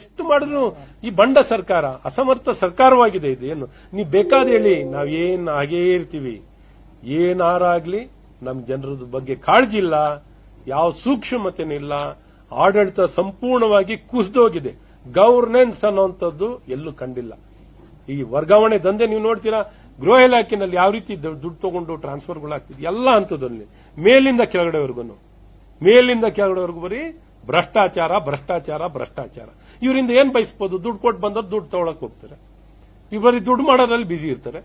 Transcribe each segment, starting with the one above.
ಎಷ್ಟು ಮಾಡಿದ್ರು ಈ ಬಂಡ ಸರ್ಕಾರ, ಅಸಮರ್ಥ ಸರ್ಕಾರವಾಗಿದೆ ಇದು. ಏನು? ನೀವು ಬೇಕಾದ ಹೇಳಿ, ನಾವ್ ಏನ್ ಹಾಗೇ ಇರ್ತೀವಿ. ಏನಾರಾಗ್ಲಿ ನಮ್ ಜನರದ ಬಗ್ಗೆ ಕಾಳಜಿ ಇಲ್ಲ, ಯಾವ ಸೂಕ್ಷ್ಮತೆನಿಲ್ಲ, ಆಡಳಿತ ಸಂಪೂರ್ಣವಾಗಿ ಕುಸಿದೋಗಿದೆ. ಗವರ್ನೆನ್ಸ್ ಅನ್ನುವಂಥದ್ದು ಎಲ್ಲೂ ಕಂಡಿಲ್ಲ. ಈ ವರ್ಗಾವಣೆ ದಂಧೆ ನೀವು ನೋಡ್ತೀರಾ? ಗೃಹ ಇಲಾಖೆನಲ್ಲಿ ಯಾವ ರೀತಿ ದುಡ್ಡು ತಗೊಂಡು ಟ್ರಾನ್ಸ್ಫರ್ಗಳು ಆಗ್ತಿದೆ ಎಲ್ಲ ಹಂತದಲ್ಲಿ. ಮೇಲಿಂದ ಕೆಳಗಡೆವರೆಗೂ ಮೇಲಿಂದ ಕೆಳಗಡೆವರೆಗೂ ಬರೀ ಭ್ರಷ್ಟಾಚಾರ ಭ್ರಷ್ಟಾಚಾರ ಭ್ರಷ್ಟಾಚಾರ. ಇವರಿಂದ ಏನ್ ಬಯಸ್ಬೋದು? ದುಡ್ಡು ಕೊಟ್ಟು ಬಂದ್ರೆ ದುಡ್ಡು ತಗೊಳಕ್ ಹೋಗ್ತಾರೆ. ಇವರಿ ದುಡ್ಡು ಮಾಡೋದ್ರಲ್ಲಿ ಬಿಸಿ ಇರ್ತಾರೆ.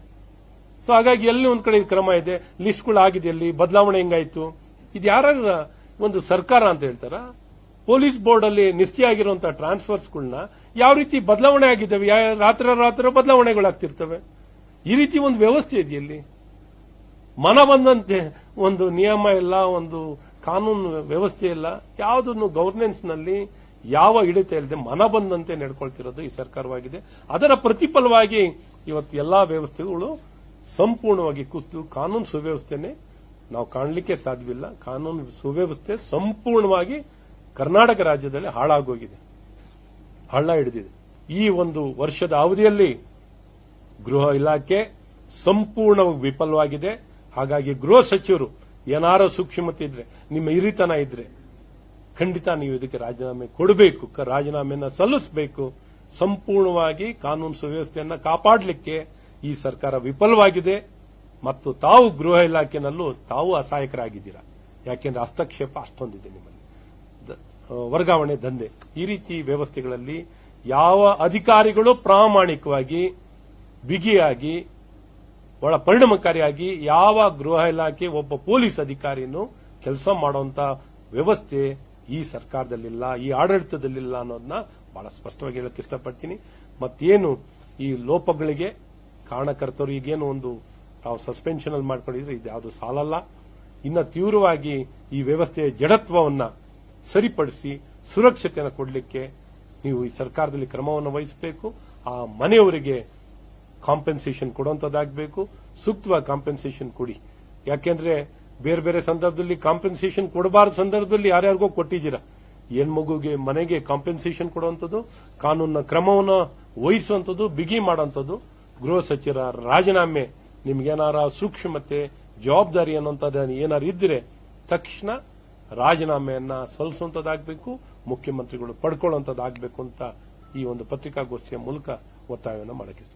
ಸೊ ಹಾಗಾಗಿ ಎಲ್ಲಿ ಒಂದ್ ಕಡೆ ಕ್ರಮ ಇದೆ? ಲಿಸ್ಟ್ಗಳು ಆಗಿದೆ ಅಲ್ಲಿ ಬದಲಾವಣೆ ಹೆಂಗಾಯ್ತು? ಇದು ಯಾರ ಒಂದು ಸರ್ಕಾರ ಅಂತ ಹೇಳ್ತಾರ? ಪೊಲೀಸ್ ಬೋರ್ಡ್ ಅಲ್ಲಿ ನಿಶ್ಚಯ ಆಗಿರುವಂತಹ ಟ್ರಾನ್ಸ್ಫರ್ಸ್ಗಳನ್ನ ಯಾವ ರೀತಿ ಬದಲಾವಣೆ ಆಗಿದ್ದಾವೆ? ರಾತ್ರ ರಾತ್ರ ರಾತ್ರಿ ಬದಲಾವಣೆಗಳಾಗ್ತಿರ್ತವೆ. ಈ ರೀತಿ ಒಂದು ವ್ಯವಸ್ಥೆ ಇದೆಯಲ್ಲಿ ಮನ ಬಂದಂತೆ ಒಂದು ನಿಯಮ ಇಲ್ಲ, ಒಂದು ಕಾನೂನು ವ್ಯವಸ್ಥೆ ಇಲ್ಲ, ಯಾವುದನ್ನು ಗವರ್ನೆನ್ಸ್ನಲ್ಲಿ ಯಾವ ಹಿಡಿತ ಇಲ್ಲದೆ ಮನ ಬಂದಂತೆ ನಡ್ಕೊಳ್ತಿರೋದು ಈ ಸರ್ಕಾರವಾಗಿದೆ. ಅದರ ಪ್ರತಿಫಲವಾಗಿ ಇವತ್ತು ಎಲ್ಲಾ ವ್ಯವಸ್ಥೆಗಳು ಸಂಪೂರ್ಣವಾಗಿ ಕುಸಿದು ಕಾನೂನು ಸುವ್ಯವಸ್ಥೆನೆ ನಾವು ಕಾಣಲಿಕ್ಕೆ ಸಾಧ್ಯವಿಲ್ಲ. ಕಾನೂನು ಸುವ್ಯವಸ್ಥೆ ಸಂಪೂರ್ಣವಾಗಿ ಕರ್ನಾಟಕ ರಾಜ್ಯದಲ್ಲಿ ಹಾಳಾಗೋಗಿದೆ. ಹಳ್ಳ ಹಿಡಿದಿದೆ. ಈ ಒಂದು ವರ್ಷದ ಅವಧಿಯಲ್ಲಿ ಗೃಹ ಇಲಾಖೆ ಸಂಪೂರ್ಣವಾಗಿ ವಿಫಲವಾಗಿದೆ. ಹಾಗಾಗಿ ಗೃಹ ಸಚಿವರು ಏನಾರ ಸೂಕ್ಷ್ಮತೆ ಇದ್ರೆ ನಿಮ್ಮ ಹಿರಿತನ ಇದ್ರೆ, ಖಂಡಿತ ನೀವು ಇದಕ್ಕೆ ರಾಜೀನಾಮೆ ಕೊಡಬೇಕು. ರಾಜೀನಾಮೆಯನ್ನ ಸಲ್ಲಿಸಬೇಕು. ಸಂಪೂರ್ಣವಾಗಿ ಕಾನೂನು ಸುವ್ಯವಸ್ಥೆಯನ್ನ ಕಾಪಾಡಲಿಕ್ಕೆ ಈ ಸರ್ಕಾರ ವಿಫಲವಾಗಿದೆ. ಮತ್ತು ತಾವು ಗೃಹ ಇಲಾಖೆನಲ್ಲೂ ತಾವು ಅಸಹಾಯಕರಾಗಿದ್ದೀರಾ? ಯಾಕೆಂದ್ರೆ ಹಸ್ತಕ್ಷೇಪ ಅಷ್ಟೊಂದಿದೆ ನಿಮ್ಮಲ್ಲಿ. ವರ್ಗಾವಣೆ ದಂಧೆ. ಈ ರೀತಿ ವ್ಯವಸ್ಥೆಗಳಲ್ಲಿ ಯಾವ ಅಧಿಕಾರಿಗಳು ಪ್ರಾಮಾಣಿಕವಾಗಿ ಬಿಗಿಯಾಗಿ ಬಹಳ ಪರಿಣಾಮಕಾರಿಯಾಗಿ ಯಾವ ಗೃಹ ಇಲಾಖೆ ಒಬ್ಬ ಪೊಲೀಸ್ ಅಧಿಕಾರಿಯನ್ನು ಕೆಲಸ ಮಾಡುವಂತ ವ್ಯವಸ್ಥೆ ಈ ಸರ್ಕಾರದಲ್ಲಿಲ್ಲ, ಈ ಆಡಳಿತದಲ್ಲಿಲ್ಲ ಅನ್ನೋದನ್ನ ಬಹಳ ಸ್ಪಷ್ಟವಾಗಿ ಹೇಳಕ್ ಇಷ್ಟಪಡ್ತೀನಿ. ಮತ್ತೇನು ಈ ಲೋಪಗಳಿಗೆ ಕಾರಣಕರ್ತರು ಈಗೇನು ಒಂದು ತಾವು ಸಸ್ಪೆನ್ಷನ್ ಅಲ್ಲಿ ಮಾಡ್ಕೊಂಡಿದ್ರೆ ಇದು ಯಾವುದು ಸಾಲಲ್ಲ. ಇನ್ನ ತೀವ್ರವಾಗಿ ಈ ವ್ಯವಸ್ಥೆಯ ಜಡತ್ವವನ್ನ ಸರಿಪಡಿಸಿ ಸುರಕ್ಷತೆಯನ್ನು ಕೊಡಲಿಕ್ಕೆ ನೀವು ಈ ಸರ್ಕಾರದಲ್ಲಿ ಕ್ರಮವನ್ನು ವಹಿಸಬೇಕು. ಆ ಮನೆಯವರಿಗೆ ಕಾಂಪೆನ್ಸೇಷನ್ ಕೊಡುವಂತದ್ದಾಗಬೇಕು. ಸೂಕ್ತವಾಗಿ ಕಾಂಪೆನ್ಸೇಷನ್ ಕೊಡಿ. ಯಾಕೆಂದ್ರೆ ಬೇರೆ ಬೇರೆ ಸಂದರ್ಭದಲ್ಲಿ ಕಾಂಪೆನ್ಸೇಷನ್ ಕೊಡಬಾರದ ಸಂದರ್ಭದಲ್ಲಿ ಯಾರ್ಯಾರಿಗೋ ಕೊಟ್ಟಿದ್ದೀರಾ. ಹೆಣ್ಮಗುಗೆ ಮನೆಗೆ ಕಾಂಪೆನ್ಸೇಷನ್ ಕೊಡುವಂಥದ್ದು, ಕಾನೂನಿನ ಕ್ರಮವನ್ನು ವಹಿಸುವಂಥದ್ದು, ಬಿಗಿ ಮಾಡುವಂಥದ್ದು. ಗೃಹ ಸಚಿವರ ರಾಜೀನಾಮೆ ನಿಮ್ಗೇನಾರ ಸೂಕ್ಷ್ಮತೆ, ಜವಾಬ್ದಾರಿ ಅನ್ನುವಂಥದ್ದು ಏನಾರು ಇದ್ರೆ ತಕ್ಷಣ ರಾಜೀನಾಮೆಯನ್ನ ಸಲ್ಲಿಸುವಂತದ್ದಾಗಬೇಕು ಮುಖ್ಯಮಂತ್ರಿಗಳು ಪಡ್ಕೊಳ್ಳುವಂತದ್ದಾಗಬೇಕು ಅಂತ ಈ ಒಂದು ಪತ್ರಿಕಾಗೋಷ್ಠಿಯ ಮೂಲಕ ಒತ್ತಾಯವನ್ನು ಇಷ್ಟ